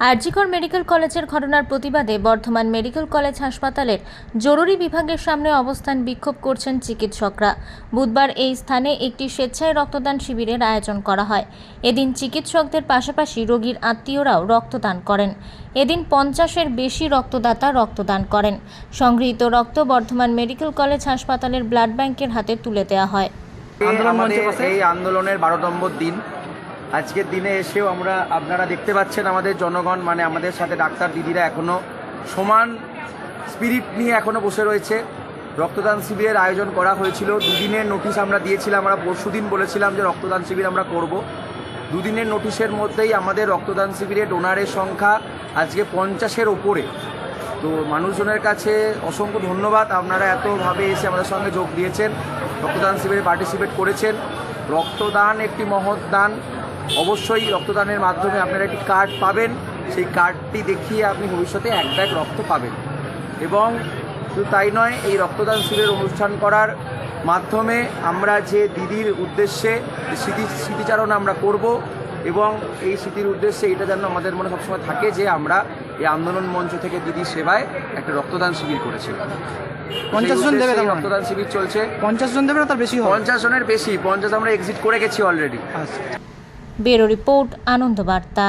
RG Kar medical কলেজের ঘটনার প্রতিবাদে বর্ধমান মেডিকেল কলেজ হাসপাতালের জরুরি বিভাগের সামনে অবস্থান বিক্ষোভ করছেন চিকিৎসকরা। বুধবার এই স্থানে একটি স্বেচ্ছায় রক্তদান শিবিরের আয়োজন করা হয়। এদিন চিকিৎসকদের পাশাপাশি রোগীর আত্মীয়রাও রক্তদান করেন। এদিন পঞ্চাশের বেশি রক্তদাতা রক্তদান করেন। সংগৃহীত রক্ত বর্ধমান মেডিকেল কলেজ হাসপাতালের ব্লাড ব্যাংকের হাতে তুলে দেওয়া হয়। এই আন্দোলনের বারো নম্বর দিন। আজকের দিনে এসেও আমরা আপনারা দেখতে পাচ্ছেন আমাদের জনগণ মানে আমাদের সাথে ডাক্তার দিদিরা এখনও সমান স্পিরিট নিয়ে এখনও বসে রয়েছে। রক্তদান শিবিরের আয়োজন করা হয়েছিল। দুদিনের নোটিশ আমরা দিয়েছিলাম, আমরা পরশুদিন বলেছিলাম যে রক্তদান শিবির আমরা করব। দুদিনের নোটিশের মধ্যেই আমাদের রক্তদান শিবিরে ডোনারের সংখ্যা আজকে পঞ্চাশের ওপরে। তো মানুষজনের কাছে অসংখ্য ধন্যবাদ, আপনারা এতভাবে এসে আমাদের সঙ্গে যোগ দিয়েছেন, রক্তদান শিবিরে পার্টিসিপেট করেছেন। রক্তদান একটি মহৎ দান অবশ্যই রক্তদানের মাধ্যমে আপনারা একটি কার্ড পাবেন। সেই কার্ডটি দেখিয়ে আপনি ভবিষ্যতে এক ব্যাগ রক্ত পাবেন। এবং শুধু তাই নয় এই রক্তদান শিবিরের অনুষ্ঠান করার মাধ্যমে আমরা যে দিদির উদ্দেশ্যে স্মৃতি স্মৃতিচারণ আমরা করব এবং এই স্মৃতির উদ্দেশ্যে এটা যেন আমাদের মনে সবসময় থাকে যে আমরা এই আন্দোলন মঞ্চ থেকে দিদির সেবায় একটা রক্তদান শিবির করেছিলাম। পঞ্চাশ জন দেবে মানে? রক্তদান শিবির চলছে। পঞ্চাশ জন দেবে না তার বেশি পঞ্চাশ জনের বেশি পঞ্চাশ আমরা এক্সিট করে গেছি অলরেডি আচ্ছা। Bureau report Anandabarta